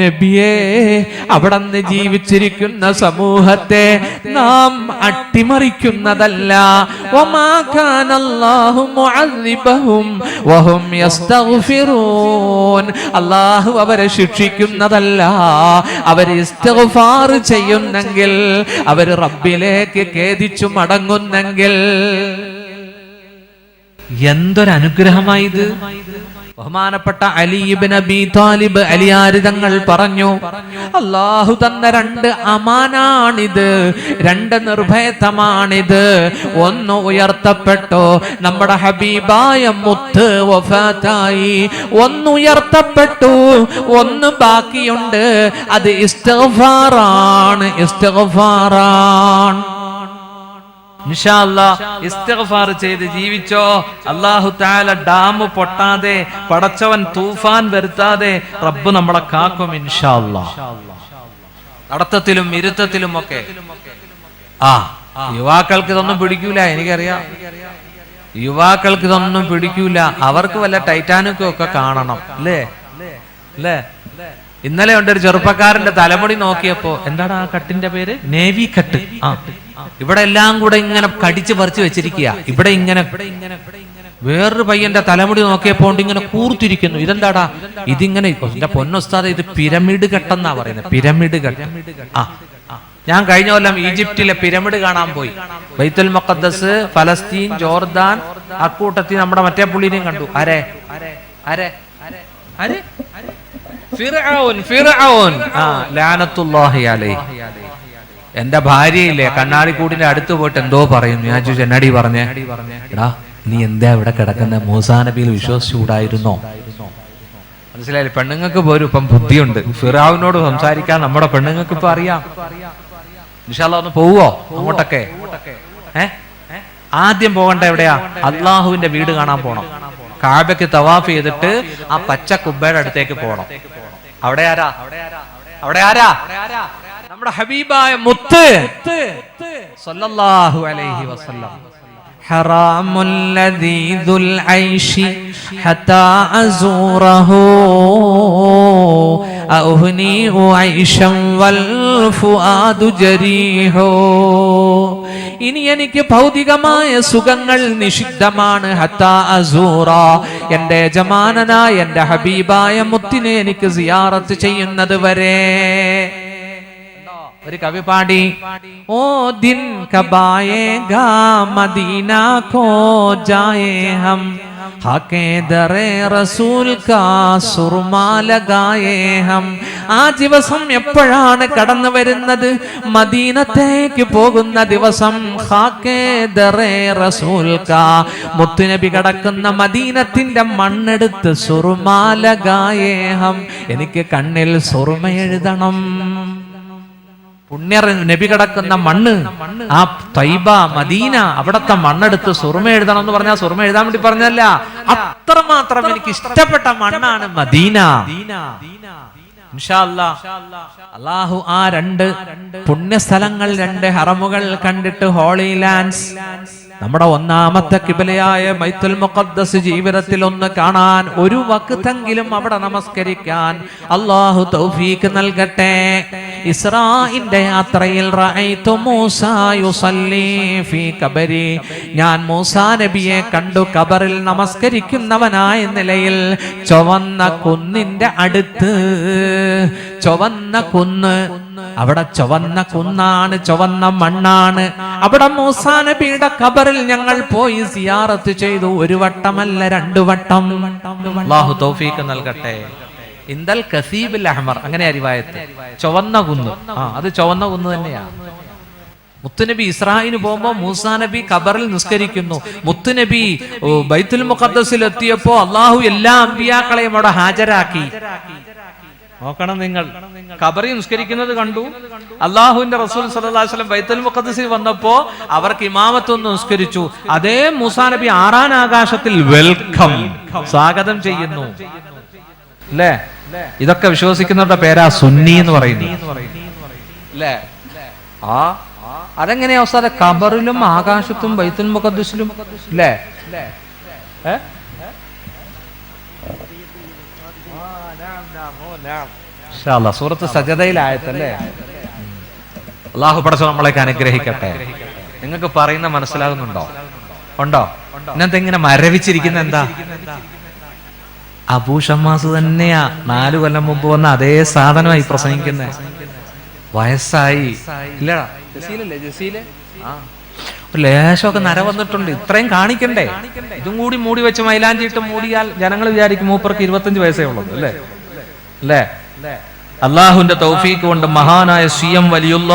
നബിയേ അവിടന്ന് ജീവിച്ചിരിക്കുന്ന സമൂഹത്തെ നാം അട്ടിമറിക്കുന്നതല്ല. അള്ളാഹു അവരെ ശിക്ഷിക്കുന്നതല്ല. അവർ ചെയ്യുന്നെങ്കിൽ അവർ റബ്ബിലേക്ക് ഖേദിച്ചു മടങ്ങുന്നെങ്കിൽ. എന്തൊരനുഗ്രഹമായി അനുഗ്രഹമായത് ബഹുമാനപ്പെട്ട അലീബിൻ അബി താലിബ് അലിയാരിതങ്ങൾ പറഞ്ഞു അള്ളാഹു തന്ന രണ്ട് അമാനാണിത് രണ്ട് നിർഭയത്വമാണിത്. ഒന്ന് ഉയർത്തപ്പെട്ടു നമ്മുടെ ഹബീബായ മുത്ത് വഫാത്തായി. ഒന്ന് ഉയർത്തപ്പെട്ടു ഒന്ന് ബാക്കിയുണ്ട്. അത് ഇസ്തഫാറാണ് ഇസ്തഫാറാണ് ഇസ്തിഗ്ഫാർ ചെയ്ത് ജീവിച്ചോ. അള്ളാഹു താല ഡാം പൊട്ടാതെ പടച്ചവൻ തൂഫാൻ വരുത്താതെ റബ്ബ് നമ്മളെ കാക്കും ഇൻഷാല്ല നടത്തത്തിലും ഇരുത്തത്തിലും ഒക്കെ ആ യുവാക്കൾക്ക് ഇതൊന്നും പിടിക്കൂല എനിക്കറിയാം. യുവാക്കൾക്ക് ഇതൊന്നും പിടിക്കൂല. അവർക്ക് വല്ല ടൈറ്റാനിക്കും ഒക്കെ കാണണം അല്ലേ? അല്ലേ? ഇന്നലെ ഉണ്ട് ഒരു ചെറുപ്പക്കാരന്റെ തലമുടി നോക്കിയപ്പോ എന്താണ് ആ കട്ടിന്റെ പേര്? നേവി കട്ട് ആ. ഇവിടെ എല്ലാം കൂടെ ഇങ്ങനെ കടിച്ചു പറിച്ചു വെച്ചിരിക്കുക. ഇവിടെ ഇങ്ങനെ വേറൊരു പയ്യന്റെ തലമുടി നോക്കിയപ്പോ ഇങ്ങനെ കൂർത്തിരിക്കുന്നു. ഇതെന്താടാ? ഇതിങ്ങനെ എന്റെ പൊന്നൊസ്താദ ഇത് പിരമിഡ് കെട്ടെന്നാ പറയുന്നത്. പിരമിഡ് കെട്ട് ആ. ഞാൻ കഴിഞ്ഞ കൊല്ലം ഈജിപ്തിലെ പിരമിഡ് കാണാൻ പോയി. ബൈത്തുൽ മുക്കദ്സ് ഫലസ്തീൻ ജോർദാൻ അക്കൂട്ടത്തിൽ നമ്മുടെ മറ്റേ പുള്ളിനെയും കണ്ടു. ആരെ? ആരെ? ആരെ? ഫിർഔൻ ഫിർഔൻ ആ ലാനത്തുല്ലാഹി അലൈഹി എന്റെ ഭാര്യയില്ലേ കണ്ണാടിക്കൂടിന്റെ അടുത്ത് പോയിട്ട് എന്തോ പറയുന്നു ഞാൻ ചോദിച്ചു എന്നടി പറഞ്ഞേ? എടാ നീ എന്താ ഇവിടെ കിടക്കുന്ന? മൂസാ നബിയിൽ വിശ്വസിച്ചുകൂടായിരുന്നോ? മനസ്സിലായില്ലേ? പെണ്ണുങ്ങൾക്ക് പോലും ഇപ്പം ബുദ്ധിയുണ്ട്. ഫിറാവിനോട് സംസാരിക്കാൻ നമ്മുടെ പെണ്ണുങ്ങൾക്ക് ഇപ്പൊ അറിയാം. ഇൻഷാല്ല ഒന്ന് പോവോ അങ്ങോട്ടൊക്കെ? ഏ? ആദ്യം പോകണ്ട എവിടെയാ? അള്ളാഹുവിന്റെ വീട് കാണാൻ പോണം. കാബയ്ക്ക് തവാഫ് ചെയ്തിട്ട് ആ പച്ച കുബ്ബയുടെ അടുത്തേക്ക് പോണം. അവിടെ ആരാ അവിടെ ആരാ നമ്മുടെ ഹബീബായ മുത്ത് സല്ലല്ലാഹു അലൈഹി വസല്ലം حرام لذيذ العيش حتى أزوره أهنيء عيشا والفؤاد جريح ഇനി എനിക്ക് ഭൗതികമായ സുഖങ്ങൾ നിഷിദ്ധമാണ് ഹത്താ അസൂറ എന്റെ യജമാനനായ എന്റെ ഹബീബായ മുത്തിനെ എനിക്ക് സിയാറത്ത് ചെയ്യുന്നത് വരെ ഒരു കവി പാടി ഓ ദിൻ കബായേഗാ മദീന കോ ജായേ ഹം റസൂൽ കാ ആ ദിവസം എപ്പോഴാണ് കടന്നു വരുന്നത്? മദീനത്തേക്ക് പോകുന്ന ദിവസം റസൂൽ കാ മുത്തുനബി കടക്കുന്ന മദീനത്തിന്റെ മണ്ണെടുത്ത് സുർമാ ലഗായേ എനിക്ക് കണ്ണിൽ സുർമ എഴുതണം. പുണ്യ നബി കിടക്കുന്ന മണ്ണ് ആ തൈബ മദീന അവിടത്തെ മണ്ണെടുത്ത് സുറുമ എഴുതണം എന്ന് പറഞ്ഞാൽ സുറുമ എഴുതാൻ വേണ്ടി പറഞ്ഞല്ല അത്രമാത്രം എനിക്ക് ഇഷ്ടപ്പെട്ട മണ്ണാണ് മദീന. അള്ളാഹു ആ രണ്ട് പുണ്യസ്ഥലങ്ങൾ രണ്ട് ഹറമുകൾ കണ്ടിട്ട് ഹോളി ലാൻഡ്സ് നമ്മുടെ ഒന്നാമത്തെ കിബിലയായ മൈത്തുൽ മുഖദ്ദസ് ജീവിതത്തിൽ ഒന്ന് കാണാൻ ഒരു വക്തെങ്കിലും അവിടെ നമസ്കരിക്കാൻ അള്ളാഹു തൗഫീക്ക് നൽകട്ടെ. ഇസ്രായിന്റെ യാത്രയിൽ ഞാൻ മൂസാ നബിയെ കണ്ടു കബറിൽ നമസ്കരിക്കുന്നവനായ നിലയിൽ ചുവന്ന കുന്നിന്റെ അടുത്ത്. ചുവന്ന കുന്ന്. അവിടെ ചുവന്ന കുന്നാണ് ചുവന്ന മണ്ണാണ്. അവിടെ മൂസാ നബിയുടെ ഖബറിൽ ഞങ്ങൾ പോയി സിയാറത്ത് ചെയ്തു. ഒരു വട്ടമല്ല രണ്ടു വട്ടം. അല്ലാഹു തൗഫീക്ക് നൽകട്ടെ. ഇന്ദൽ കസീബിൽ അഹ്മർ അങ്ങനെ അരിവായത്ത് ചുവന്ന കുന്ന്. ആ അത് ചുവന്ന കുന്ന് തന്നെയാണ് മുത്തുനബി ഇസ്രായിന് പോകുമ്പോ മൂസാ നബി ഖബറിൽ നിസ്കരിക്കുന്നു. മുത്തുനബി ബൈത്തുൽ മുഖദ്ദസിൽ എത്തിയപ്പോ അള്ളാഹു എല്ലാ അമ്പിയാക്കളെയും അവിടെ ഹാജരാക്കി. നോക്കണം നിങ്ങൾ. ഖബറി നിസ്കരിക്കുന്നത് കണ്ടു. അള്ളാഹുവിന്റെ റസൂൽ വസല്ലം ബൈത്തുൽ മുഖദ്ദസിൽ വന്നപ്പോ അവർക്ക് ഇമാമത്തൊന്ന് നിസ്കരിച്ചു. അതേ മൂസാ നബി ആറാൻ ആകാശത്തിൽ വെൽക്കം. സ്വാഗതം ചെയ്യുന്നു. അല്ലേ ഇതൊക്കെ വിശ്വസിക്കുന്നവരുടെ പേരാ സുന്നി എന്ന് പറയുന്നു അല്ലേ ആ? അതെങ്ങനെയാ അവസാനം ഖബറിലും ആകാശത്തും ബൈത്തുൽ മുഖദ്സിലും അല്ലേ? ഇൻഷാ അല്ലാ, സൂറത്ത് സജതയിലായത്തല്ലേ അള്ളാഹു പടച്ചു നമ്മളേക്ക് അനുഗ്രഹിക്കട്ടെ. നിങ്ങൾക്ക് പറയുന്ന മനസ്സിലാകുന്നുണ്ടോ? ഉണ്ടോ? ഇന്നത്തെ ഇങ്ങനെ മരവിച്ചിരിക്കുന്ന എന്താ? അബൂ ഷമ്മാസ് തന്നെയാ നാലു കൊല്ലം മുമ്പ് വന്ന അതേ സാധനമായി പ്രസംഗിക്കുന്നേ. വയസ്സായി. ഇല്ലടാ. ലേശമൊക്കെ നര വന്നിട്ടുണ്ട്. ഇത്രയും കാണിക്കണ്ടേ? ഇതും കൂടി മൂടി വെച്ച് മൈലാഞ്ചിട്ട് മൂടിയാൽ ജനങ്ങൾ വിചാരിക്കും മൂപ്പർക്ക് ഇരുപത്തഞ്ച് വയസ്സേ ഉള്ളത് അല്ലേ? അല്ലേ? അള്ളാഹുന്റെ തൗഫീഖ് കൊണ്ട് മഹാനായ സി എം വലിയുള്ള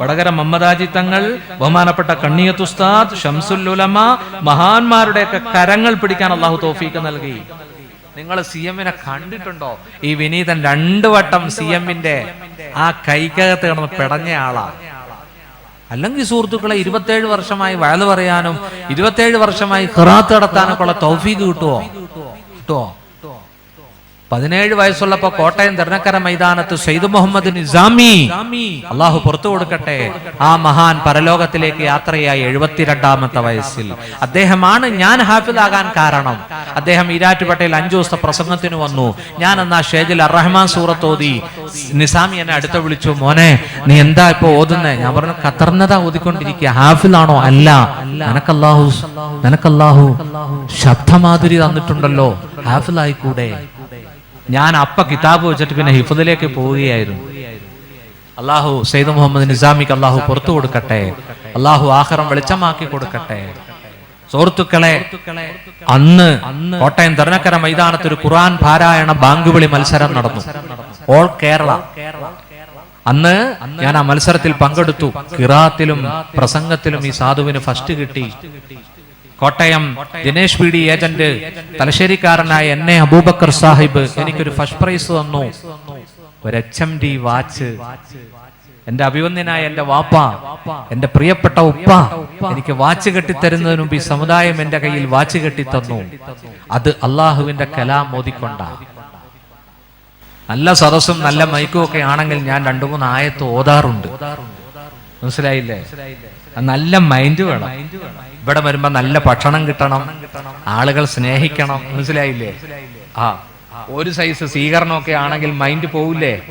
വടകര മമ്മദാജി തങ്ങൾ ബഹുമാനപ്പെട്ട കണ്ണിയത്ത് ഉസ്താദ് ഷംസുൽ ഉലമ മഹാന്മാരുടെയൊക്കെ കരങ്ങൾ പിടിക്കാൻ അള്ളാഹു തൗഫീഖ് നൽകി. നിങ്ങൾ സി എമ്മിനെ കണ്ടിട്ടുണ്ടോ? ഈ വിനീതൻ രണ്ടു വട്ടം സി എമ്മിന്റെ ആ കൈക്കകത്ത് കിടന്ന് പിടഞ്ഞ ആളാ. അല്ലെങ്കിൽ സുഹൃത്തുക്കളെ ഇരുപത്തേഴ് വർഷമായി വയൽ പറയാനും ഇരുപത്തേഴ് വർഷമായി ഖിറാത്ത് നടത്താനൊക്കെ ഉള്ള തൗഫീഖ് കിട്ടുമോ കിട്ടുമോ പതിനേഴ് വയസ്സുള്ളപ്പോ കോട്ടയം തിരുനക്കര മൈതാനത്ത് സെയ്ദ് മുഹമ്മദ് നിസാമി അള്ളാഹു പുറത്തു കൊടുക്കട്ടെ. ആ മഹാൻ പരലോകത്തിലേക്ക് യാത്രയായി എഴുപത്തിരണ്ടാമത്തെ വയസ്സിൽ. അദ്ദേഹമാണ് ഞാൻ ഹാഫിദാകാൻ കാരണം. അദ്ദേഹം ഈരാറ്റുപേട്ടയിൽ അഞ്ചു ദിവസത്തെ പ്രസംഗത്തിന് വന്നു. ഞാൻ എന്നാ ഷേജിൽ അറഹ്മാൻ സൂറത്തോതി നിസാമി എന്നെ അടുത്ത് വിളിച്ചു മോനെ നീ എന്താ ഇപ്പൊ ഓതുന്നേ? ഞാൻ പറഞ്ഞു കത്തർന്നതാ ഓതിക്കൊണ്ടിരിക്കുക ഹാഫിലാണോ അല്ല. നിനക്കല്ലാഹു നിനക്കല്ലാഹു ശബ്ദമാധുരി തന്നിട്ടുണ്ടല്ലോ. ഹാഫിലായിക്കൂടെ ഞാൻ അപ്പ കിതാബ് വെച്ചിട്ട് പിന്നെ ഹിഫദിലേക്ക് പോവുകയായിരുന്നു. അള്ളാഹു സെയ്ദ് മുഹമ്മദ് നിസാമിക്ക് അള്ളാഹു പുറത്തു കൊടുക്കട്ടെ. അള്ളാഹു ആഹ്റം വെളിച്ചമാക്കി കൊടുക്കട്ടെ. സുഹൃത്തുക്കളെ അന്ന് കോട്ടയം തെരഞ്ഞക്കര മൈതാനത്ത് ഒരു ഖുർആൻ പാരായണ ബാങ്കുവിളി മത്സരം നടന്നു. ഓൾ കേരള. അന്ന് ഞാൻ ആ മത്സരത്തിൽ പങ്കെടുത്തു. കിറാത്തിലും പ്രസംഗത്തിലും ഈ സാധുവിന് ഫസ്റ്റ് കിട്ടി. Kottayam Dinesh P D agent തലശ്ശേരിക്കാരനായ എന്നെ അബൂബക്കർ സാഹിബ് എനിക്കൊരു ഫസ്റ്റ് പ്രൈസ് തന്നു. ഒരു എച്ച് എം ഡി വാച്ച് എന്റെ അഭിവന്ദ്യനായ എന്റെ വാപ്പ എന്റെ പ്രിയപ്പെട്ട ഉപ്പ എനിക്ക് വാച്ച് കെട്ടിത്തരുന്നതിന് മുമ്പ് ഈ സമുദായം എന്റെ കയ്യിൽ വാച്ച് കെട്ടിത്തന്നു. അത് അള്ളാഹുവിന്റെ കലാം മോദിക്കൊണ്ട. നല്ല സദസ്സും നല്ല മൈക്കും ഒക്കെ ആണെങ്കിൽ ഞാൻ രണ്ടു മൂന്ന് ആയത്ത് ഓതാറുണ്ട്. മനസ്സിലായില്ലേ? നല്ല മൈൻഡ് വേണം. ഇവിടെ വരുമ്പോ നല്ല ഭക്ഷണം കിട്ടണം. ആളുകൾ സ്നേഹിക്കണം. മനസ്സിലായില്ലേ? ആ. ഒരു സൈസ് സ്വീകരണമൊക്കെ ആണെങ്കിൽ മൈൻഡ് പോവില്ലേ?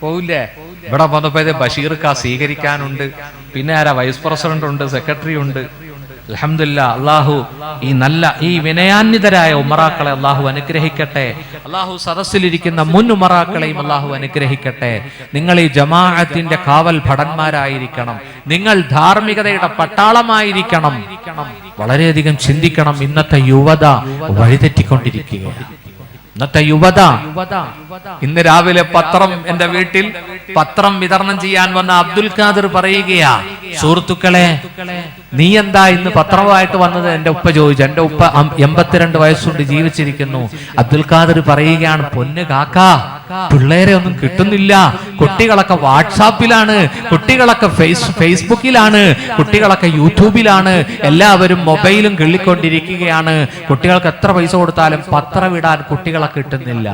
പോവില്ലേ? ഇവിടെ വന്നപ്പോ ഇത് ബഷീർക്ക സ്വീകരിക്കാനുണ്ട്. പിന്നെ ആരാ? വൈസ് പ്രസിഡന്റ് ഉണ്ട് സെക്രട്ടറി ഉണ്ട്. അലഹമില്ല അള്ളാഹു ഈ നല്ല ഈ വിനയാന്വിതരായ ഉമറാക്കളെ അള്ളാഹു അനുഗ്രഹിക്കട്ടെ. അള്ളാഹു സദസ്സിലിരിക്കുന്ന മുൻ ഉമറാക്കളെയും അള്ളാഹു അനുഗ്രഹിക്കട്ടെ. നിങ്ങൾ ഈ ജമാഅത്തിന്റെ കാവൽ ഭടന്മാരായിരിക്കണം. നിങ്ങൾ ധാർമ്മികതയുടെ പട്ടാളമായിരിക്കണം. വളരെയധികം ചിന്തിക്കണം ഇന്നത്തെ യുവത വഴിതെറ്റിക്കൊണ്ടിരിക്കുകയാണ്. ഇന്നത്തെ യുവത ഇന്ന് രാവിലെ പത്രം എന്റെ വീട്ടിൽ പത്രം വിതരണം ചെയ്യാൻ വന്ന അബ്ദുൽ ഖാദിർ പറയുകയാ സുഹൃത്തുക്കളെ നീ എന്താ ഇന്ന് പത്രമായിട്ട് വന്നത്? എന്റെ ഉപ്പ ചോദിച്ചു. എന്റെ ഉപ്പ എൺപത്തിരണ്ട് വയസ്സുണ്ട് ജീവിച്ചിരിക്കുന്നു. അബ്ദുൽ ഖാദിർ പറയുകയാണ് പൊന്ന് കാക്കാ പിള്ളേരെ ഒന്നും കിട്ടുന്നില്ല. കുട്ടികളൊക്കെ വാട്സാപ്പിലാണ് കുട്ടികളൊക്കെ ഫേസ് ഫേസ്ബുക്കിലാണ് കുട്ടികളൊക്കെ യൂട്യൂബിലാണ് എല്ലാവരും മൊബൈലും കിള്ളിക്കൊണ്ടിരിക്കുകയാണ്. കുട്ടികൾക്ക് എത്ര പൈസ കൊടുത്താലും പത്രം ഇടാൻ കുട്ടികളെ കിട്ടുന്നില്ല.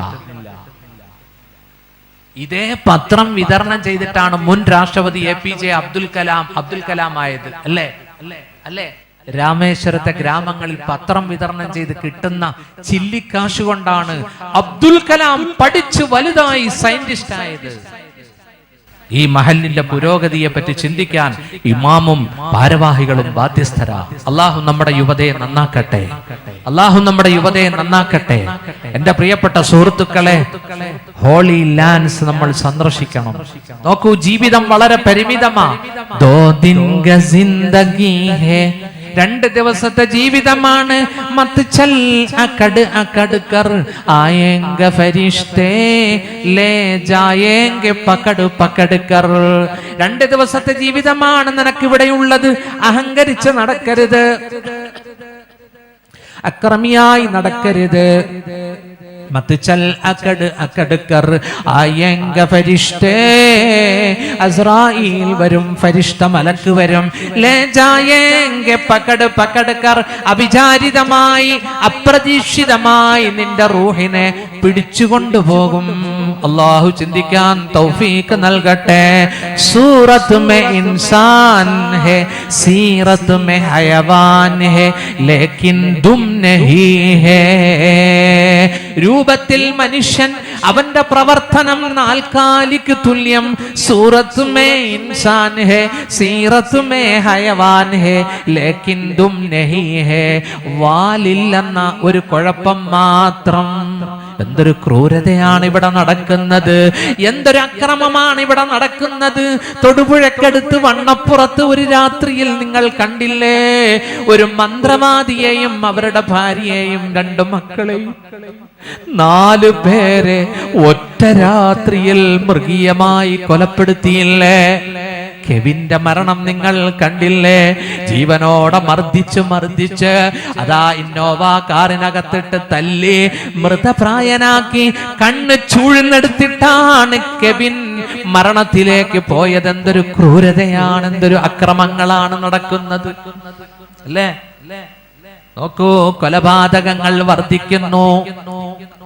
ഇതേ പത്രം വിതരണം ചെയ്തിട്ടാണ് മുൻ രാഷ്ട്രപതി A P J Abdul Kalam Abdul Kalam ആയത്. അല്ലേ? അല്ലേ? അല്ലേ? രാമേശ്വരത്തെ ഗ്രാമങ്ങളിൽ പത്രം വിതരണം ചെയ്ത് കിട്ടുന്ന ചില്ലിക്കാശ് കൊണ്ടാണ് അബ്ദുൽ കലാം പഠിച്ചു വലുതായി സയന്റിസ്റ്റ് ആയത് ഈ മഹലിന്റെ പുരോഗതിയെ പറ്റി ചിന്തിക്കാൻ ഇമാമും ഭാരവാഹികളും ബാധ്യസ്ഥരാ. അള്ളാഹു നമ്മുടെ യുവതയെ നന്നാക്കട്ടെ. അള്ളാഹു നമ്മുടെ യുവതയെ നന്നാക്കട്ടെ. എന്റെ പ്രിയപ്പെട്ട സുഹൃത്തുക്കളെ ഹോളി ലാൻഡ്സ് നമ്മൾ സന്ദർശിക്കണം. നോക്കൂ ജീവിതം വളരെ പരിമിതമാ. ദോ ദിൻ ജിന്ദഗി ഹേ രണ്ട് ദിവസത്തെ ജീവിതമാണ്. രണ്ട് ദിവസത്തെ ജീവിതമാണ് നിനക്കിവിടെയുള്ളത് അഹങ്കരിച്ച് നടക്കരുത്. അക്രമിയായി നടക്കരുത്. അസ്രായിൽ വരും ഫരിഷ്ത മലക്ക് വരും. അപ്രതീക്ഷിതമായി നിന്റെ റൂഹിനെ പിടിച്ചുകൊണ്ടുപോകും. അള്ളാഹു ചിന്തിക്കാൻ തൗഫീക്ക് നൽകട്ടെ. സൂറത്ത് മേ ഇൻസാൻ ഹെ സീറത്ത് മേ ഹയവാൻ ഹെ ലേക്കിൻ ദും നഹി ഹേ. രൂപത്തിൽ മനുഷ്യൻ അവന്റെ പ്രവർത്തനം നാൽക്കാലിക്ക് തുല്യം. സൂറത്ത് മേ ഇൻസാൻ ഹെ സീറത്ത് മേ ഹയവാൻ ഹെ ലേക്കിൻ ദും നഹി ഹേ. വാലില്ലെന്ന ഒരു കുഴപ്പം മാത്രം. എന്തൊരു ക്രൂരതയാണ് ഇവിടെ നടക്കുന്നത്? എന്തൊരു അക്രമമാണ് ഇവിടെ നടക്കുന്നത്? തൊടുപുഴക്കടുത്ത് വണ്ണപ്പുറത്ത് ഒരു രാത്രിയിൽ നിങ്ങൾ കണ്ടില്ലേ? ഒരു മന്ത്രവാദിയെയും അവരുടെ ഭാര്യയെയും രണ്ട് മക്കളെയും. നാലു പേരെ ഒറ്റ രാത്രിയിൽ മൃഗീയമായി കൊലപ്പെടുത്തിയില്ലേ? കെവിന്റെ മരണം നിങ്ങൾ കണ്ടില്ലേ? ജീവനോടെ മർദ്ദിച്ച് മർദ്ദിച്ച് അതാ ഇന്നോവ കാറിനകത്തിട്ട് തല്ലി മൃതപ്രായനാക്കി കണ്ണ് ചൂഴ്ന്നെടുത്തിട്ടാണ് കെവിൻ മരണത്തിലേക്ക് പോയത്. എന്തൊരു ക്രൂരതയാണ് എന്തൊരു അക്രമങ്ങളാണ് നടക്കുന്നത്. അല്ലേ? നോക്കൂ കൊലപാതകങ്ങൾ വർദ്ധിക്കുന്നു.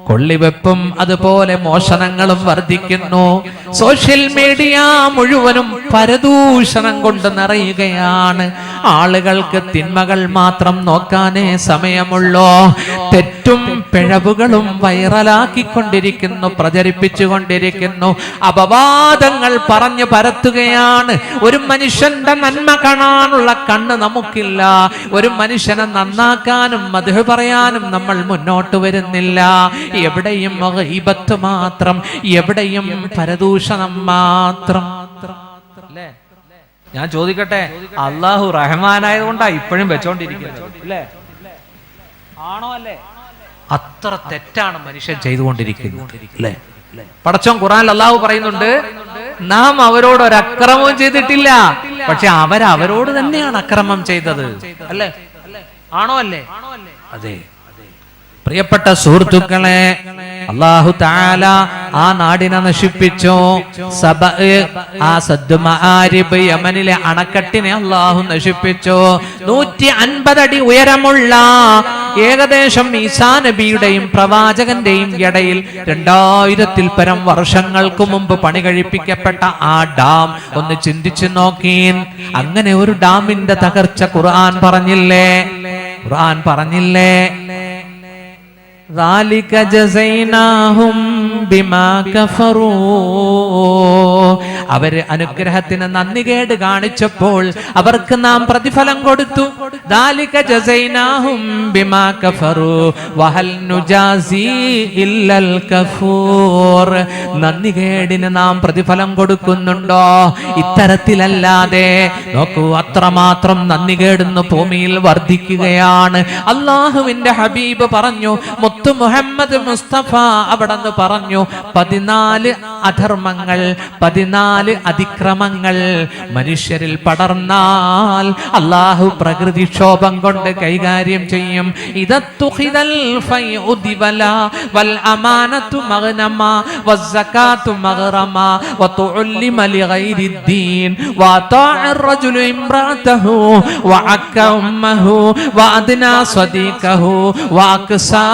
കൊള്ളിവെപ്പും അതുപോലെ മോഷണങ്ങളും വർദ്ധിക്കുന്നു. സോഷ്യൽ മീഡിയ മുഴുവനും പരദൂഷണം കൊണ്ട് നിറയുകയാണ്. ആളുകൾക്ക് തിന്മകൾ മാത്രം നോക്കാനേ സമയമുള്ളോ? തെറ്റും പിഴവുകളും വൈറലാക്കിക്കൊണ്ടിരിക്കുന്നു പ്രചരിപ്പിച്ചുകൊണ്ടിരിക്കുന്നു. അപവാദങ്ങൾ പറഞ്ഞു പരത്തുകയാണ്. ഒരു മനുഷ്യന്റെ നന്മ കാണാനുള്ള കണ്ണ് നമുക്കില്ല. ഒരു മനുഷ്യനെ നന്നാക്കാനും മധു പറയാനും നമ്മൾ മുന്നോട്ട് വരുന്നില്ല. എവിടെയും മാത്രം എവിടെയും പരദൂഷണം മാത്രം. അല്ലേ? ഞാൻ ചോദിക്കട്ടെ അള്ളാഹു റഹ്മാനായത് കൊണ്ടാ ഇപ്പോഴും വെച്ചോണ്ടിരിക്കുന്നത് അല്ലേ ആണോ അല്ലേ? അത്ര തെറ്റാണ് മനുഷ്യൻ ചെയ്തുകൊണ്ടിരിക്കുന്നത് അല്ലേ പടച്ചോൻ ഖുറാൻ അള്ളാഹു പറയുന്നുണ്ട് നാം അവരോട് ഒരു അക്രമവും ചെയ്തിട്ടില്ല പക്ഷെ അവരവരോട് തന്നെയാണ് അക്രമം ചെയ്തത് അല്ലേ? ആണോ അല്ലേ? അതെ. പ്രിയപ്പെട്ട സുഹൃത്തുക്കളെ അള്ളാഹു താല ആ നാടിനെ നശിപ്പിച്ചു. സബ ആ സദ്മാരിബ് യമനിലെ അണക്കെട്ടിനെ അള്ളാഹു നശിപ്പിച്ചു. നൂറ്റി അൻപതടി ഉയരമുള്ള ഏകദേശം ഈസാ നബിയുടെയും പ്രവാചകന്റെയും ഇടയിൽ രണ്ടായിരത്തിൽ പരം വർഷങ്ങൾക്ക് മുമ്പ് പണി കഴിപ്പിക്കപ്പെട്ട ആ ഡാം ഒന്ന് ചിന്തിച്ചു നോക്കീൻ അങ്ങനെ ഒരു ഡാമിന്റെ തകർച്ച ഖുർആൻ പറഞ്ഞില്ലേ? ഖുർആൻ പറഞ്ഞില്ലേ? ذلك جزيناهم بما كفروا അവർ അനുഗ്രഹത്തിന് നന്ദി കേട് കാണിച്ചപ്പോൾ അവർക്ക് നാം പ്രതിഫലം കൊടുത്തു. നന്ദികേടിന് നാം പ്രതിഫലം കൊടുക്കുന്നുണ്ടോ? ഇത്തരത്തിലല്ലാതെ നോക്കൂ അത്രമാത്രം നന്ദികേടുന്നു ഭൂമിയിൽ വർദ്ധിക്കുകയാണ്. അള്ളാഹുവിന്റെ ഹബീബ് പറഞ്ഞു മുത്തു മുഹമ്മദ് മുസ്തഫ അവിടെ പറഞ്ഞു പതിനാല് അധർമ്മങ്ങൾ പതിനാല് അതിക്രമങ്ങൾ മനുഷ്യരിൽ പടർന്നാൽ അള്ളാഹു പ്രകൃതിക്ഷോഭം കൊണ്ട് കൈകാര്യം ചെയ്യും ഇതത്തുഹിതൽ ഫൈഉ ദിവല വൽ അമാനത്തു മഗ്നമ വസ്സകാത്തു മഗ്റമ വതുഉല്ലിമ ലിഗൈരി الدين وأطاع الرجل امرأته وعك أمه وأدنى صديقه وأقسى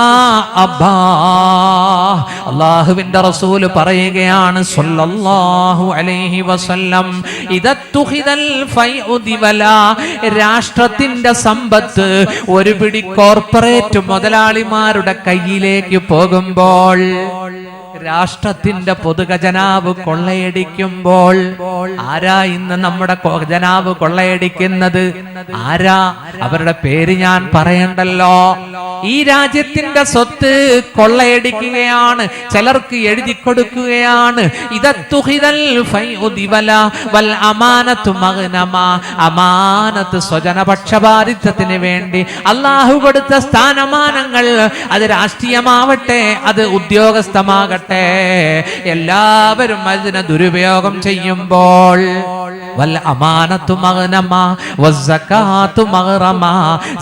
أباه അള്ളാഹുവിന്റെ റസൂല് പറയുകയാണ് സല്ലല്ലാഹു അലൈഹി വസല്ലം. ഇദത്തുഹിദൽ ഫൈഉ ദിവല. രാഷ്ട്രത്തിന്റെ സമ്പത്ത് ഒരു പിടി കോർപ്പറേറ്റ് മുതലാളിമാരുടെ കയ്യിലേക്ക് പോകുമ്പോൾ രാഷ്ട്രത്തിന്റെ പൊതുഖജനാവ് കൊള്ളയടിക്കുമ്പോൾ ആരാ ഇന്ന് നമ്മുടെ ജനാവ് കൊള്ളയടിക്കുന്നത്? ആരാ? അവരുടെ പേര് ഞാൻ പറയണ്ടല്ലോ. ഈ രാജ്യത്തിന്റെ സ്വത്ത് കൊള്ളയടിക്കുകയാണ് ചിലർക്ക് എഴുതി കൊടുക്കുകയാണ്. അമാനത്ത് സ്വജനപക്ഷപാതിത്വത്തിന് വേണ്ടി അള്ളാഹു കൊടുത്ത സ്ഥാനമാനങ്ങൾ അത് രാഷ്ട്രീയമാവട്ടെ അത് ഉദ്യോഗസ്ഥമാകട്ടെ. എല്ലാവരും അതിനെ ദുരുപയോഗം ചെയ്യുമ്പോൾ വൽ അമാനത്തു മഗ്നമ വസ്സക്കാത്തു മഗ്റമ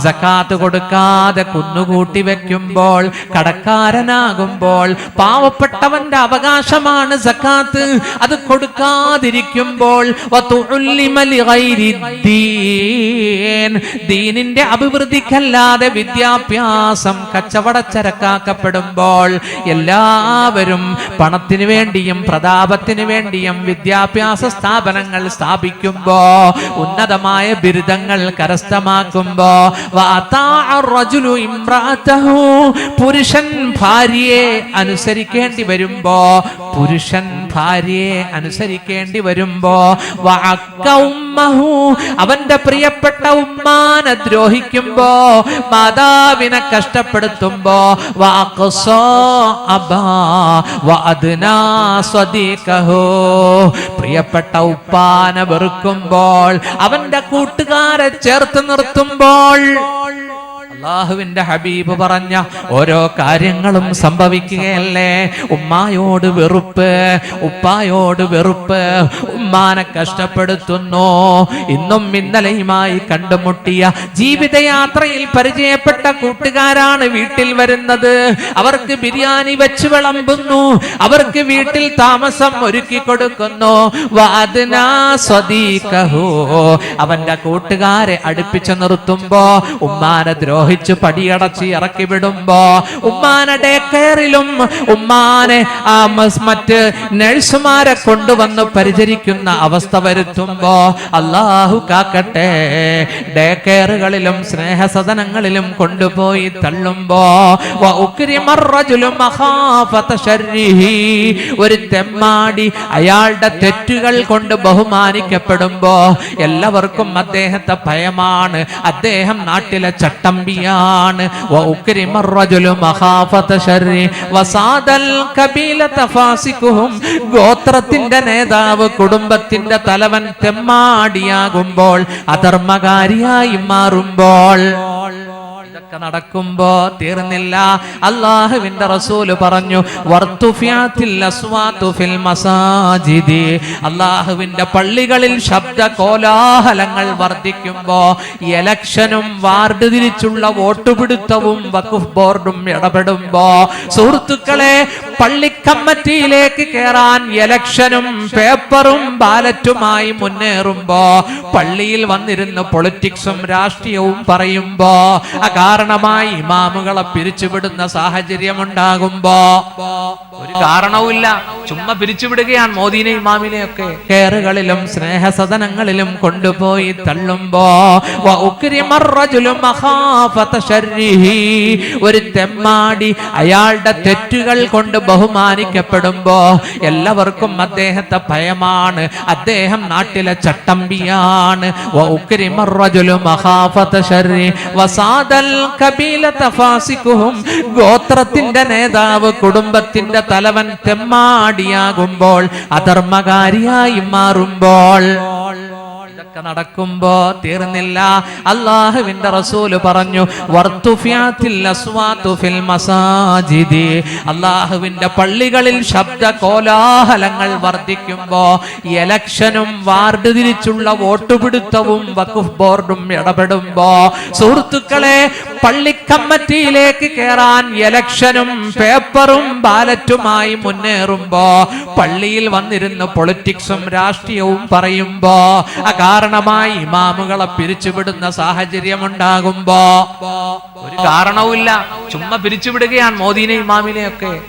സക്കാത്ത് കൊടുക്കാതെ കുന്നുകൂട്ടി വെക്കുമ്പോൾ കടക്കാരനാകുമ്പോൾ പാവപ്പെട്ടവന്റെ അവകാശമാണ് സക്കാത്ത് അത് കൊടുക്കാതിരിക്കുമ്പോൾ. ദീനിന്റെ അഭിവൃദ്ധിക്കല്ലാതെ വിദ്യാഭ്യാസം കച്ചവടച്ചരക്കാക്കപ്പെടുമ്പോൾ എല്ലാവരും പണത്തിനു വേണ്ടിയും പ്രതാപത്തിന് വേണ്ടിയും വിദ്യാഭ്യാസ സ്ഥാപനങ്ങൾ സ്ഥാപിക്കുമ്പോ ഉന്നതമായ ബിരുദങ്ങൾ കരസ്ഥമാക്കുമ്പോ. പുരുഷൻ ഭാര്യയെ അനുസരിക്കേണ്ടി വരുമ്പോ പുരുഷൻ ഭാര്യയെ അനുസരിക്കേണ്ടി വരുമ്പോ അവന്റെ പ്രിയപ്പെട്ട ഉമ്മാനെ ദ്രോഹിക്കുമ്പോ മാതാവിനെ കഷ്ടപ്പെടുത്തുമ്പോ. പ്രിയപ്പെട്ട ഉപ്പാനെ വെറുക്കുമ്പോൾ അവന്റെ കൂട്ടുകാരെ ചേർത്ത് നിർത്തുമ്പോൾ അള്ളാഹുവിന്റെ ഹബീബ് പറഞ്ഞ ഓരോ കാര്യങ്ങളും സംഭവിക്കുകയല്ലേ? ഉമ്മായോട് വെറുപ്പ് ഉപ്പായോട് വെറുപ്പ് ഉമ്മാനെ കഷ്ടപ്പെടുത്തുന്നു. ഇന്നും ഇന്നലെയുമായി കണ്ടുമുട്ടിയ ജീവിതയാത്രയിൽ പരിചയപ്പെട്ട കൂട്ടുകാരാണ് വീട്ടിൽ വരുന്നത്. അവർക്ക് ബിരിയാണി വെച്ച് വിളമ്പുന്നു. അവർക്ക് വീട്ടിൽ താമസം ഒരുക്കി കൊടുക്കുന്നു. അവന്റെ കൂട്ടുകാരെ അടുപ്പിച്ചു നിർത്തുമ്പോ ഉമ്മാനെ ദ്രോഹിച്ചു പടിയടച്ച് ഇറക്കി വിടുമ്പോ ഉമ്മാനെ ഡേ കെയറിലും ഉമ്മാനെ ആ മറ്റ് നഴ്സുമാരെ കൊണ്ടുവന്ന് പരിചരിക്കുന്ന അവസ്ഥ വരുത്തുമ്പോ അള്ളാഹു കാക്കട്ടെ ഡേ കെയറുകളിലും സ്നേഹസദനങ്ങളിലും കൊണ്ടുപോയി തള്ളുമ്പോ. ഒരു തെമ്മാടി അയാളുടെ തെറ്റുകൾ കൊണ്ട് ബഹുമാനിക്കപ്പെടുമ്പോ എല്ലാവർക്കും അദ്ദേഹത്തെ ഭയമാണ് അദ്ദേഹം നാട്ടിലെ ചട്ടമ്പിയാണ് കബീലത ഗോത്രത്തിന്റെ നേതാവ് കുടുംബത്തിന്റെ തലവൻ തെമ്മാടിയാകുമ്പോൾ അധർമ്മകാരിയായി മാറുമ്പോൾ ഇതൊക്കെ നടക്കുമ്പോ തീർന്നില്ല. അള്ളാഹുവിന്റെ റസൂൽ പറഞ്ഞു മസാജിദി. അള്ളാഹുവിന്റെ പള്ളികളിൽ ശബ്ദ കോലാഹലങ്ങൾ വർദ്ധിക്കുമ്പോ എലക്ഷനും വാർഡ് തിരിച്ചുള്ള വോട്ടുപിടുത്തവും വഖഫ് ബോർഡും ഇടപെടുമ്പോ സുഹൃത്തുക്കളെ പള്ളിക്കമ്മറ്റിയിലേക്ക് കയറാൻ എലക്ഷനും പേപ്പറും ബാലറ്റുമായി മുന്നേറുമ്പോ പള്ളിയിൽ വന്നിരുന്ന് പൊളിറ്റിക്സും രാഷ്ട്രീയവും പറയുമ്പോ അകാരണമായി ഇമാമുകളെ പിരിച്ചുവിടുന്ന സാഹചര്യം ഉണ്ടാകുമ്പോ ഒരു കാരണവുമില്ല ചുമ്മാ പിരിച്ചുവിടുകയാണ് മോദീനെ ഇമാമിനെയൊക്കെ കേറുകളിലും സ്നേഹസദനങ്ങളിലും കൊണ്ടുപോയി തള്ളുമ്പോ. ഒരു തെമ്മാടി അയാളുടെ തെറ്റുകൾ കൊണ്ട് ബഹുമാനിക്കപ്പെടുമ്പോ എല്ലാവർക്കും അദ്ദേഹത്തെ ഭയമാണ് അദ്ദേഹം നാട്ടിലെ ചട്ടമ്പിയാണ്. വസാദൽ. ഗോത്രത്തിന്റെ നേതാവ് കുടുംബത്തിന്റെ തലവൻ തെമ്മാടിയാകുമ്പോൾ അധർമ്മകാരിയായി മാറുമ്പോൾ. ഇതൊക്കെ നടക്കുമ്പോ തീർന്നില്ല. അള്ളാഹുവിന്റെ റസൂൽ പറഞ്ഞു മസാജിദി. അള്ളാഹുവിന്റെ പള്ളികളിൽ ശബ്ദ കോലാഹലങ്ങൾ വർദ്ധിക്കുമ്പോ എലക്ഷനും വാർഡ് തിരിച്ചുള്ള വോട്ടുപിടുത്തവും വഖഫ് ബോർഡും ഇടപെടുമ്പോ സുഹൃത്തുക്കളെ പള്ളിക്കമ്മറ്റിയിലേക്ക് കയറാൻ എലക്ഷനും പേപ്പറും ബാലറ്റുമായി മുന്നേറുമ്പോ പള്ളിയിൽ വന്നിരുന്ന പൊളിറ്റിക്സും രാഷ്ട്രീയവും പറയുമ്പോ അകാരണമായി ഇമാമുകളെ പിരിച്ചുവിടുന്ന സാഹചര്യം ഉണ്ടാകുമ്പോ ഒരു കാരണവുമില്ല. ചുമ്മാ പിരിച്ചുവിടുകയാണ് മോദീനെ ഇമാമിനെ ഒക്കെ.